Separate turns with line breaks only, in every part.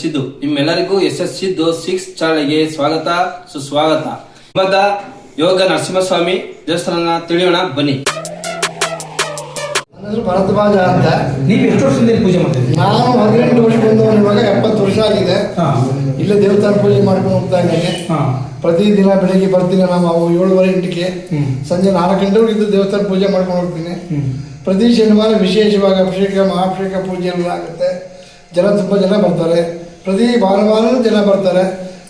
Siddu six ಚಾನಲ್ಗೆ ಸ್ವಾಗತ ಸುಸ್ವಾಗತ. ಇವಾಗ ಯೋಗ ನರಸಿಂಹಸ್ವಾಮಿ ದೇವಸ್ಥಾನ ತಿಳಿಯೋಣ ಬನ್ನಿ.
ನನ್ನ ಹೆಸರು ಭರದ್ವಾಜ ಅಂತ.
ನೀವು ಎಷ್ಟು ವರ್ಷದಿಂದ ಇಲ್ಲಿ ಪೂಜೆ ಮಾಡ್ತೀನಿ
ನಾನು ಹದಿನೆಂಟು ವರ್ಷ ಬಂದು ಇವಾಗ ಎಪ್ಪತ್ತು ವರ್ಷ ಆಗಿದೆ.
ಹಾ.
ಇಲ್ಲೇ ದೇವಸ್ಥಾನ ಪೂಜೆ ಮಾಡ್ಕೊಂಡು ಹೋಗ್ತಾ ಇದ್ದೀನಿ.
ಹಾ.
ಪ್ರತಿದಿನ ಬೆಳಿಗ್ಗೆ ಬರ್ತೀನಿ ನಾವು ಅವು ಏಳುವರೆ ಎಂಟಕ್ಕೆ. ಸಂಜೆ ನಾಲ್ಕು ಗಂಟೆವರೆಗೆ ಇದ್ದು ದೇವಸ್ಥಾನ ಪೂಜೆ ಮಾಡ್ಕೊಂಡು ಹೋಗ್ತೀನಿ. ಪ್ರತಿ ಶನಿವಾರ ವಿಶೇಷವಾಗಿ ಅಭಿಷೇಕ ಮಹಾಭಿಷೇಕ ಪೂಜೆ ಎಲ್ಲ ಆಗುತ್ತೆ. ಜನ ತುಂಬ ಜನ ಬರ್ತಾರೆ. ಪ್ರತಿ ಭಾನುವಾರವೂ ಜನ ಬರ್ತಾರೆ.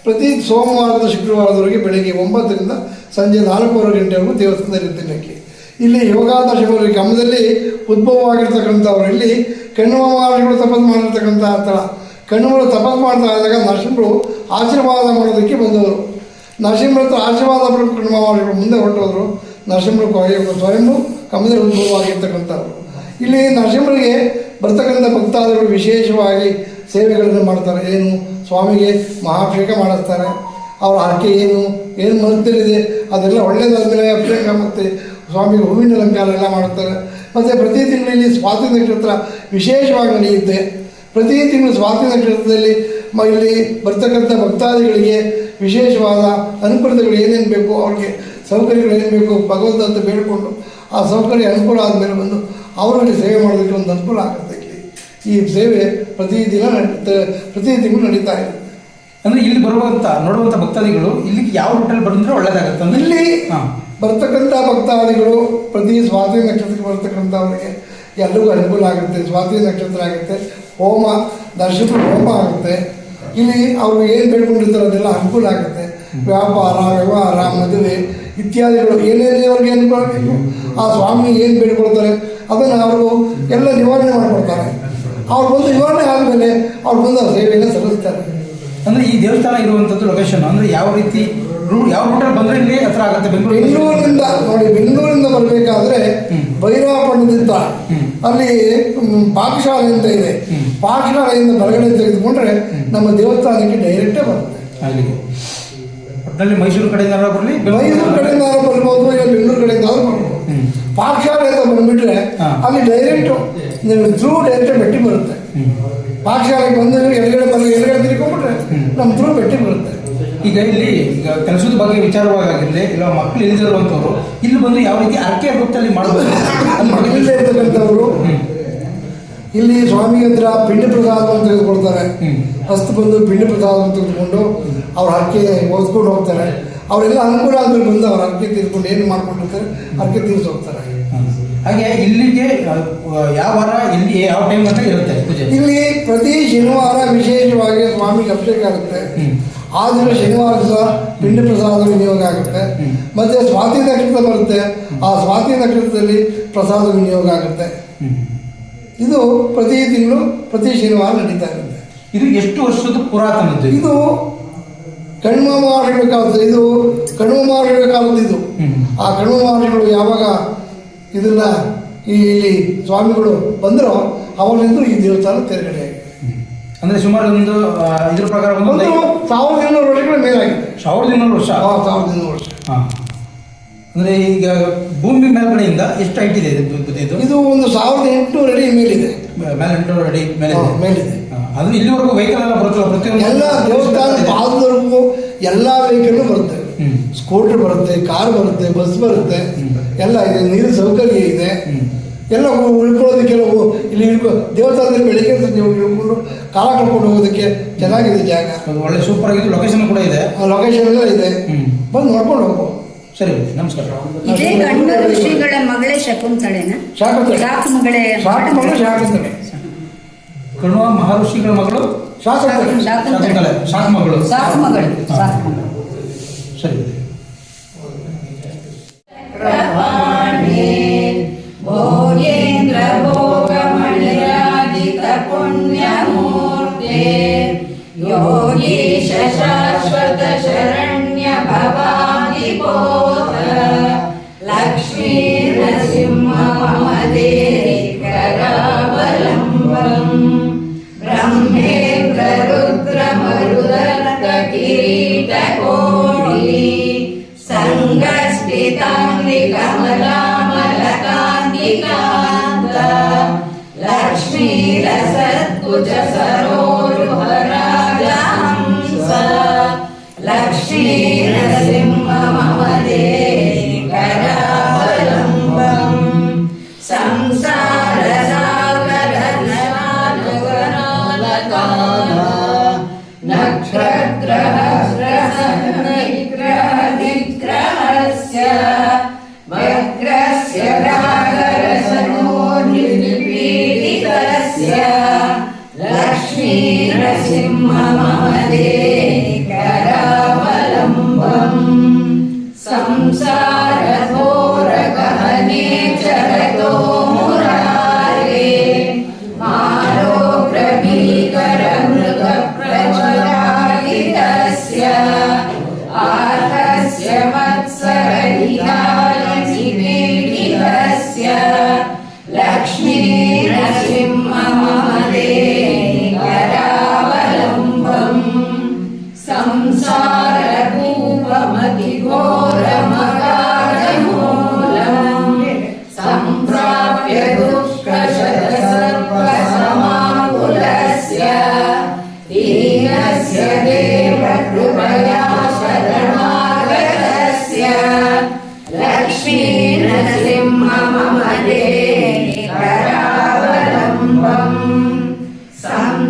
ಪ್ರತಿ ಸೋಮವಾರದ, ಶುಕ್ರವಾರದವರೆಗೆ ಬೆಳಗ್ಗೆ ಒಂಬತ್ತರಿಂದ ಸಂಜೆ ನಾಲ್ಕೂವರೆ ಗಂಟೆವರೆಗೂ ದೇವಸ್ಥಾನದಲ್ಲಿ ದಿನಕ್ಕೆ ಇಲ್ಲಿ. ಇಲ್ಲಿ ಗಮನದಲ್ಲಿ ಉದ್ಭವವಾಗಿರ್ತಕ್ಕಂಥವ್ರು ಇಲ್ಲಿ ಮಹರ್ಷಿಗಳು ತಪಸ್ ಮಾಡಿರ್ತಕ್ಕಂಥ ಸ್ಥಳ. ಕಣ್ಣುಗಳು ತಪಸ್ ಮಾಡ್ತಾ ಇದ್ದಾಗ ನರಸಿಂಹರು ಆಶೀರ್ವಾದ ಮಾಡೋದಕ್ಕೆ ಬಂದವರು. ನರಸಿಂಹರ ಹತ್ರ ಆಶೀರ್ವಾದ ಪಡೆದು ಮಹರ್ಷಿಗಳು ಮುಂದೆ ಹೊರಟೋದ್ರು. ನರಸಿಂಹರು ಕೊನೆಗೆ ಸ್ವಯಂಭೂ ಕಮಲದಲ್ಲಿ ಉದ್ಭವವಾಗಿರ್ತಕ್ಕಂಥವ್ರು. ಇಲ್ಲಿ ನರಸಿಂಹರಿಗೆ ಬರ್ತಕ್ಕಂಥ ಭಕ್ತಾದಿಗಳು ವಿಶೇಷವಾಗಿ ಸೇವೆಗಳನ್ನು ಮಾಡ್ತಾರೆ, ಏನು ಸ್ವಾಮಿಗೆ ಮಹಾಭಿಷೇಕ ಮಾಡಿಸ್ತಾರೆ, ಅವರ ಹರಕೆ ಏನು ಏನು ಮನಸ್ಸಲ್ಲಿದೆ ಅದೆಲ್ಲ ಒಳ್ಳೆಯದಾದ್ಮೇಲೆ ಅಭಿಷೇಕ ಮತ್ತು ಸ್ವಾಮಿಗೆ ಹೂವಿನ ಅಲಂಕಾರ ಎಲ್ಲ ಮಾಡುತ್ತಾರೆ ಮತ್ತು ಪ್ರತಿ ತಿಂಗಳಲ್ಲಿ ಸ್ವಾತಿ ನಕ್ಷತ್ರ ವಿಶೇಷವಾಗಿ ನಡೆಯುತ್ತೆ. ಪ್ರತಿ ತಿಂಗಳು ಸ್ವಾತಿ ನಕ್ಷತ್ರದಲ್ಲಿ ಇಲ್ಲಿ ಬರ್ತಕ್ಕಂಥ ಭಕ್ತಾದಿಗಳಿಗೆ ವಿಶೇಷವಾದ ಅನುಕೂಲತೆಗಳು ಏನೇನು ಬೇಕು ಅವ್ರಿಗೆ ಸೌಕರ್ಯಗಳು ಏನು ಬೇಕು ಭಗವಂತ ಅಂತ ಬೇಡಿಕೊಂಡು ಆ ಸೌಕರ್ಯ ಅನುಕೂಲ ಆದಮೇಲೆ ಬಂದು ಅವರಲ್ಲಿ ಸೇವೆ ಮಾಡೋದಕ್ಕೆ ಒಂದು ಅನುಕೂಲ ಆಗುತ್ತೆ. ಈ ಸೇವೆ ಪ್ರತಿದಿನ ಪ್ರತಿ ತಿಂಗಳು ನಡೀತಾ ಇದೆ.
ಅಂದ್ರೆ ಇಲ್ಲಿ ಬರುವಂತ ನೋಡುವಂತ ಭಕ್ತಾದಿಗಳು ಇಲ್ಲಿಗೆ ಯಾವ ರೂಟಲ್ಲಿ ಬಂದರೆ ಒಳ್ಳೇದಾಗುತ್ತೆ ಅಂದ್ರೆ?
ಇಲ್ಲಿ ಬರ್ತಕ್ಕಂಥ ಭಕ್ತಾದಿಗಳು ಪ್ರತಿ ಸ್ವಾತಿ ನಕ್ಷತ್ರಕ್ಕೆ ಬರ್ತಕ್ಕಂಥವ್ರಿಗೆ ಎಲ್ಲರಿಗೂ ಅನುಕೂಲ ಆಗುತ್ತೆ ಸ್ವಾತಿ ನಕ್ಷತ್ರ ಆಗುತ್ತೆ ಹೋಮ ದರ್ಶನ ಹೋಮ ಆಗುತ್ತೆ. ಇಲ್ಲಿ ಅವರು ಏನು ಬೇಡ್ಕೊಂಡಿರ್ತಾರೆ ಅದೆಲ್ಲ ಅನುಕೂಲ ಆಗುತ್ತೆ. ವ್ಯಾಪಾರ ವ್ಯವಹಾರ ಮದುವೆ ಇತ್ಯಾದಿಗಳು ಏನೇನೇ ಅವ್ರಿಗೆ ಅನುಕೂಲ ಬೇಕು ಆ ಸ್ವಾಮಿ ಏನು ಬೇಡ್ಕೊಳ್ತಾರೆ ಅದನ್ನು ಅವರು ಎಲ್ಲ ನಿವಾರಣೆ ಮಾಡಿಕೊಡ್ತಾರೆ ಅವ್ರು ಬಂದು ವಿವರಣೆ ಆದಮೇಲೆ ಅವ್ರು ಬಂದು ಅವ್ರ ಸೇವೆಯನ್ನು ಸಲ್ಲಿಸ್ತಾರೆ.
ಅಂದ್ರೆ ಈ ದೇವಸ್ಥಾನ ಇರುವಂತದ್ದು ಲೊಕೇಶನ್ ಅಂದ್ರೆ ಯಾವ ರೀತಿ ರೂ- ಯಾವ ರೂಟಲ್ಲಿ ಬಂದ್ರೆ ಇಲ್ಲಿ ಹತ್ರ ಆಗುತ್ತೆ ಬೆಂಗಳೂರು?
ಬೆಂಗಳೂರಿಂದ ನೋಡಿ ಬೆಂಗಳೂರಿಂದ ಬರಬೇಕಾದ್ರೆ
ಹ್ಮ್.
ಭೈರವಪಟ್ಟಣದಿಂದ ಅಲ್ಲಿ ಪಾಕಶಾಲೆ ಅಂತ ಇದೆ. ಪಾಕಶಾಲೆಯಿಂದ ಬರಗಡೆ ತೆಗೆದುಕೊಂಡ್ರೆ ನಮ್ಮ ದೇವಸ್ಥಾನಕ್ಕೆ ಡೈರೆಕ್ಟೇ ಬರುತ್ತೆ.
ಅಲ್ಲಿಗೆ. ಒಟ್ಟಿನಲ್ಲಿ ಮೈಸೂರು ಕಡೆಯಿಂದ ಬರಲಿ
ಮೈಸೂರು ಕಡೆಯಿಂದ ಬರ್ಬೋದು ಇಲ್ಲ ಬೆಂಗಳೂರು ಕಡೆಯಿಂದ ಬರ್ಬೋದು.
ಹ್ಮ್.
ಪಾಕಶಾಲೆ ಅಂತ ಬಂದ್ಬಿಟ್ರೆ ಅಲ್ಲಿ ಡೈರೆಕ್ಟು ನೀವು ಥ್ರೂ ಡೈರೆಕ್ಟ್ ಬೆಟ್ಟಿ ಬರುತ್ತೆ.
ಹ್ಮ್.
ಪಾಕಶಾಲೆಗೆ ಬಂದು ಎಡಗಡೆ ಬಂದು ಎಡಗಡೆ ತಿರ್ಕೊಂಡ್ಬಿಟ್ರೆ
ನಮ್
ನಮ್ಮ ಥ್ರೂ ಬೆಟ್ಟಿ ಬರುತ್ತೆ.
ಈಗ ಇಲ್ಲಿ ಕೆಲಸದ ಬಗ್ಗೆ ವಿಚಾರವಾಗಿರಲಿ ಇಲ್ಲ ಮಕ್ಕಳು ಇಲ್ದಿರುವಂಥವ್ರು ಇಲ್ಲಿ ಬಂದು ಯಾವ ರೀತಿ ಅರ್ಕೆ ವೃತ್ತಲ್ಲಿ ಮಾಡಬಹುದು
ಇಲ್ಲೇ ಇರ್ತಕ್ಕಂಥವ್ರು. ಇಲ್ಲಿ ಸ್ವಾಮಿ ಹತ್ರ ಪಿಂಡ ಪ್ರಸಾದವನ್ನು ತೆಗೆದುಕೊಳ್ತಾರೆ. ಫಸ್ಟ್ ಬಂದು ಪಿಂಡ ಪ್ರಸಾದವನ್ನು ತೆಗೆದುಕೊಂಡು ಅವ್ರ ಹರಕೆ ಓದ್ಕೊಂಡು ಹೋಗ್ತಾರೆ. ಅವರೆಲ್ಲ ಅನುಕೂಲ ಆದ್ಮೇಲೆ ಬಂದು ಅವ್ರ ತಿಳ್ಕೊಂಡು ತೀರ್ಕೊಂಡು ಏನು ಮಾಡ್ಕೊಂಡಿರ್ತಾರೆ ಅರ್ಕೆ ತೀರಿಸಿ ಹೋಗ್ತಾರೆ.
ಹಾಗೆ ಇಲ್ಲಿಗೆ ಯಾವ ವಾರ ಇಲ್ಲಿ ಯಾವ ಟೈಮ್ ಅಂತ ಇರುತ್ತೆ ಪೂಜೆ?
ಇಲ್ಲಿ ಪ್ರತಿ ಶನಿವಾರ ವಿಶೇಷವಾಗಿ ಸ್ವಾಮಿಗೆ ಅಭಿಷೇಕ ಆಗುತ್ತೆ. ಆದ್ರೆ ಶನಿವಾರ ದಿವಸ ಪಿಂಡ ಪ್ರಸಾದ ವಿನಿಯೋಗ ಆಗುತ್ತೆ. ಮತ್ತೆ ಸ್ವಾತಿ ನಕ್ಷತ್ರ ಬರುತ್ತೆ. ಆ ಸ್ವಾತಿ ನಕ್ಷತ್ರದಲ್ಲಿ ಪ್ರಸಾದ ವಿನಿಯೋಗ ಆಗುತ್ತೆ. ಇದು ಪ್ರತಿ ತಿಂಗಳು ಪ್ರತಿ ಶನಿವಾರ ನಡೀತಾ ಇರುತ್ತೆ.
ಇದು ಎಷ್ಟು ವರ್ಷದ ಪುರಾತನದ್ದು ಇದು?
ಕಣ್ಮ ಮಹರ್ಷಿಗಳ ಕಾಲದ್ದು ಇದು ಕಣ್ಮ ಮಹರ್ಷಿಗಳ ಕಾಲದ್ದು ಇದು ಆ ಕಣ್ಮ ಮಹಾರಾಜಗಳು ಯಾವಾಗ ಇದನ್ನ ಈ ಇಲ್ಲಿ ಸ್ವಾಮಿಗಳು ಬಂದರೋ ಅವರಿಂದ ಈ ದೇವಸ್ಥಾನ ತೆರೆಗಡೆ
ಅಂದ್ರೆ ಸುಮಾರು ಒಂದು ಇದ್ರ ಪ್ರಕಾರ ಒಂದು
ಸಾವಿರದ ಇನ್ನೂರು ವರ್ಷಗಳ ಮೇಲಾಗಿದೆ.
ಸಾವಿರದ ಇನ್ನೂರು ವರ್ಷ?
ಸಾವಿರದ ಇನ್ನೂರು ವರ್ಷ.
ಹಾ. ಅಂದ್ರೆ ಈಗ ಭೂಮಿ ಮೇಲ್ಗಡೆಯಿಂದ ಎಷ್ಟು ಹೈಟ್ ಇದೆ ಇದು ಇದು-
ಒಂದು ಸಾವಿರದ ಎಂಟುನೂರು ಅಡಿ ಮೇಲಿದೆ.
ಮೇಲೆ ಎಂಟುನೂರು ಅಡಿ ಮೇಲೆ
ಮೇಲಿದೆ.
ಅದು ಇಲ್ಲಿವರೆಗೂ ವೆಹಿಕಲ್ ಎಲ್ಲ ಬರುತ್ತಲ್ಲ ಪ್ರತಿಯೊಂದು?
ಎಲ್ಲ ದೇವಸ್ಥಾನ ಎಲ್ಲ ವೆಹಿಕಲ್ಲು ಬರುತ್ತೆ. ಸ್ಕೂಟರ್ ಬರುತ್ತೆ ಕಾರ್ ಬರುತ್ತೆ ಬಸ್ ಬರುತ್ತೆ. ಎಲ್ಲ ಇದೆ ನೀರಿನ ಸೌಕರ್ಯ ಇದೆ. ಎಲ್ಲ ಉಳ್ಕೊಳ್ಳೋದಕ್ಕೆ ಕೆಲವು ಇಲ್ಲಿ ಇಳ್ಕೊ ದೇವಸ್ಥಾನದಲ್ಲಿ ಬೆಳಿಗ್ಗೆ ನೀವು ಹೋಗಿ ಇಳ್ಕೊಂಡು ಕಾಲ ಕಳ್ಕೊಂಡು ಹೋಗೋದಕ್ಕೆ ಚೆನ್ನಾಗಿದೆ ಜಾಗ.
ಒಳ್ಳೆ ಸೂಪರ್ ಆಗಿದ್ದು ಲೊಕೇಶನ್ ಕೂಡ ಇದೆ.
ಆ ಲೊಕೇಶನ್ ಎಲ್ಲ ಇದೆ. ಬಂದು ನೋಡ್ಕೊಂಡು ಹೋಗ್ಬೋದು
ಸರಿ ನಮಸ್ಕಾರ.
ಇದೇ ಗಂಡು ಋಷಿಗಳ ಮಗಳೇ ಶಕುಂತಳೆನಾ?
ಶಾಕುಂತಳೆ.
ಶಾಕು ಮಗಳೇ
ಶಾಕು ಮಗಳು ಶಾಕುಂತಲೆ
ಕಣ್ವ ಮಹರ್ಷಿಗಳ ಮಗಳು
ಶಾಕುಂತಲೆ
ಶಾಕುಂತಲೆ ಶಾಕ್ ಮಗಳು
ಸಾಕು ಮಗಳು ಸಾಕು ಮಗಳು
ಸರಿ
ಭೋಗೇಂದ್ರ ಭೋಗಮಣಿರಾಜಿತ ಪುಣ್ಯಮೂರ್ತೆ ಯೋಗೀಶ ಶಾಶ್ವತ ಶರಣ್ಯ ಭವಾದಿಬೋಧ ಲಕ್ಷ್ಮೀ सङ्गष्टिताङ्गिकमलामलकान्तिकान्त लक्ष्मीरसत्कुजसरो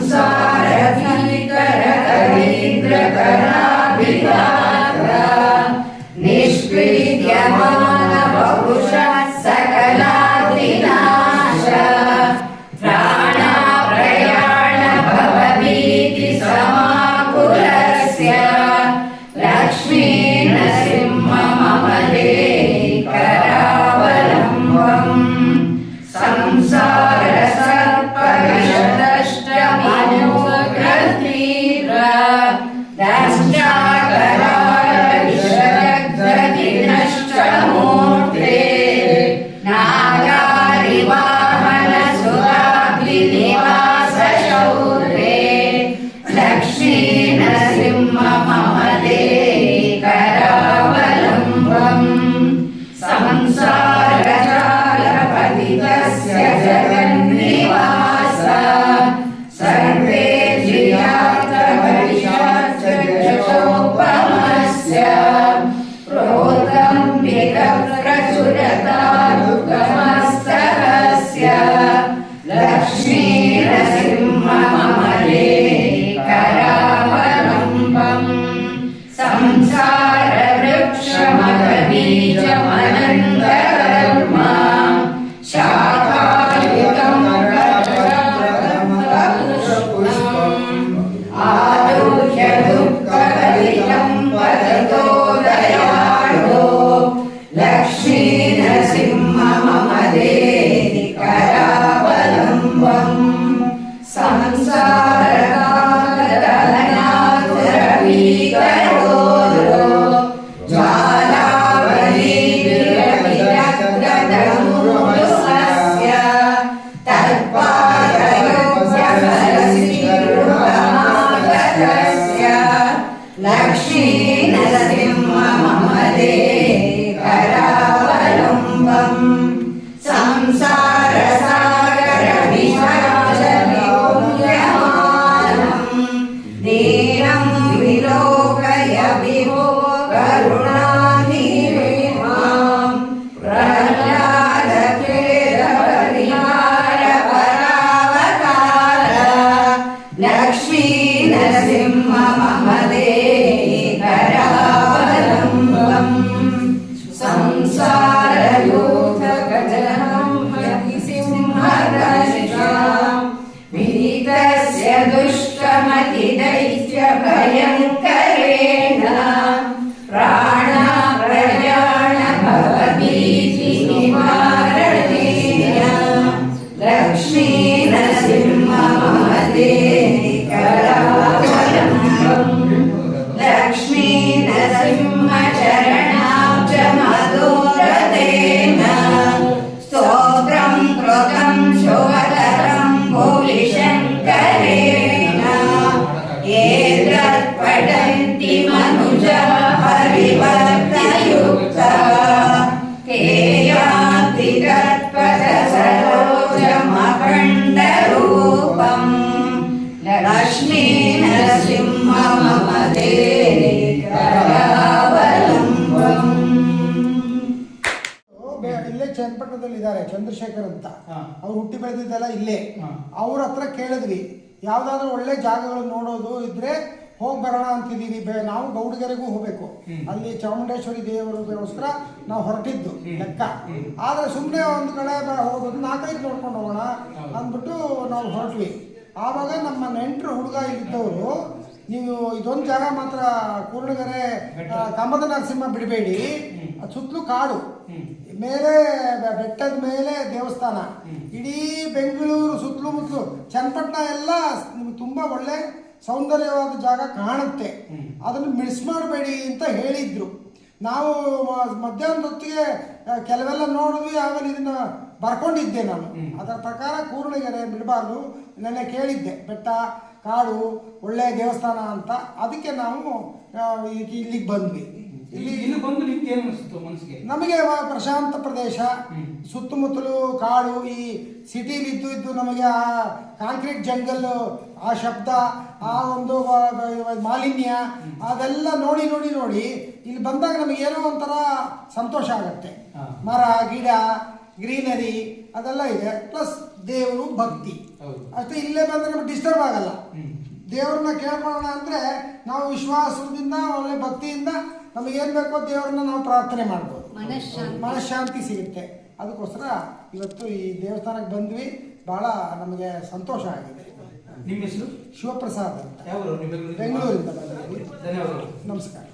संसारधीकरकरीन्द्रकराभिघात्र निष्क्रियमानबहुशः 十点
Niram Viro. ಚಂದ್ರಶೇಖರ್ ಅಂತ. ಅವ್ರು ಹುಟ್ಟಿ ಬೆಳೆದಿದ್ದೆಲ್ಲ ಇಲ್ಲೇ. ಅವ್ರ ಹತ್ರ ಕೇಳಿದ್ವಿ ಯಾವ್ದಾದ್ರು ಒಳ್ಳೆ ಜಾಗಗಳು ನೋಡೋದು ಇದ್ರೆ ಹೋಗಿ ಬರೋಣ ಅಂತಿದೀವಿ ಬೆ- ನಾವು ಗೌಡಗೆರೆಗೂ ಹೋಗ್ಬೇಕು ಅಲ್ಲಿ ಚಾಮುಂಡೇಶ್ವರಿ ದೇವರಿಗೋಸ್ಕರ ನಾವು ಹೊರಟಿದ್ದು. ಲೆಕ್ಕ. ಆದ್ರೆ ಸುಮ್ಮನೆ ಒಂದು ಕಡೆ ಹೋಗೋದು ನಾಲ್ಕೈದು ನೋಡ್ಕೊಂಡು ಹೋಗೋಣ ಅಂದ್ಬಿಟ್ಟು ನಾವು ಹೊರಟ್ವಿ ಆವಾಗ ನಮ್ಮ ನೆಂಟರು ಹುಡುಗ ಇದ್ದವರು ನೀವು ಇದೊಂದು ಜಾಗ ಮಾತ್ರ ಕೂರ್ಣಗೆರೆ ಕಮದ ನರಸಿಂಹ ಬಿಡಬೇಡಿ. ಸುತ್ತಲೂ ಕಾಡು. ಮೇಲೆ ಬೆಟ್ಟದ ಮೇಲೆ ದೇವಸ್ಥಾನ. ಇಡೀ ಬೆಂಗಳೂರು ಸುತ್ತಲೂ ಮುತ್ತಲು ಚನ್ನಪಟ್ಟಣ ಎಲ್ಲ ನಿಮ್ಗೆ ತುಂಬ ಒಳ್ಳೆ ಸೌಂದರ್ಯವಾದ ಜಾಗ ಕಾಣುತ್ತೆ. ಅದನ್ನು ಮಿಸ್ ಮಾಡಬೇಡಿ ಅಂತ ಹೇಳಿದ್ರು. ನಾವು ಮಧ್ಯಾಹ್ನದ ಹೊತ್ತಿಗೆ ಕೆಲವೆಲ್ಲ ನೋಡಿದ್ವಿ ಆಮೇಲೆ ಇದನ್ನ ಬರ್ಕೊಂಡಿದ್ದೆ ನಾನು. ಅದರ ಪ್ರಕಾರ ಕೂರ್ಣಗೆರೆ ಬಿಡಬಾರ್ದು ನೆನ್ನೆ ಕೇಳಿದ್ದೆ. ಬೆಟ್ಟ ಕಾಡು ಒಳ್ಳೆಯ ದೇವಸ್ಥಾನ ಅಂತ. ಅದಕ್ಕೆ ನಾವು ಇಲ್ಲಿಗೆ ಬಂದ್ವಿ.
ಇಲ್ಲಿ ಇಲ್ಲಿ ಬಂದು ನಿಮ್ಗೆ ಏನು ಅನಿಸ್ತು ಮನಸ್ಸಿಗೆ?
ನಮಗೆ ವ- ಪ್ರಶಾಂತ ಪ್ರದೇಶ ಸುತ್ತಮುತ್ತಲು ಕಾಡು ಈ ಸಿಟಿಲಿ ಇದ್ದು ಇದ್ದು ನಮಗೆ ಆ ಕಾಂಕ್ರೀಟ್ ಜಂಗಲ್ ಆ ಶಬ್ದ ಆ ಒಂದು ವ- ವ- ಮಾಲಿನ್ಯ ಅದೆಲ್ಲ ನೋಡಿ ನೋಡಿ ನೋಡಿ ಇಲ್ಲಿ ಬಂದಾಗ ನಮಗೆ ಏನೋ ಒಂಥರ ಸಂತೋಷ ಆಗುತ್ತೆ.
ಹಾ.
ಮರ ಗಿಡ ಗ್ರೀನರಿ ಅದೆಲ್ಲ ಇದೆ. ಪ್ಲಸ್ ದೇವರು ಭಕ್ತಿ.
ಹೌದು.
ಅಷ್ಟೇ ಇಲ್ಲೇ ಬಂದ್ರೆ ನಮ್ಗೆ ಡಿಸ್ಟರ್ಬ್ ಆಗಲ್ಲ.
ಹ್ಮ್.
ದೇವ್ರನ್ನ ಕೇಳ್ಕೊಳ್ಳೋಣ ಅಂದ್ರೆ ನಾವು ವಿಶ್ವಾಸದಿಂದ ಒಳ್ಳೆ ಭಕ್ತಿಯಿಂದ ನಮಗೆ ಏನ್ ಬೇಕೋ ದೇವ್ರನ್ನ ನಾವು ಪ್ರಾರ್ಥನೆ ಮಾಡ್ಬೋದು.
ಮನಃಶಾಂತಿ.
ಸಿಗುತ್ತೆ. ಅದಕ್ಕೋಸ್ಕರ ಇವತ್ತು ಈ ದೇವಸ್ಥಾನಕ್ಕೆ ಬಂದ್ವಿ. ಬಹಳ ನಮಗೆ ಸಂತೋಷ ಆಗಿದೆ.
ನಿಮ್ಮ ಹೆಸರು?
ಶಿವಪ್ರಸಾದ್ ಅಂತ. ಬೆಂಗಳೂರಿಂದ ಬಂದಿದ್ದೀವಿ.
ಧನ್ಯವಾದಗಳು.
ನಮಸ್ಕಾರ.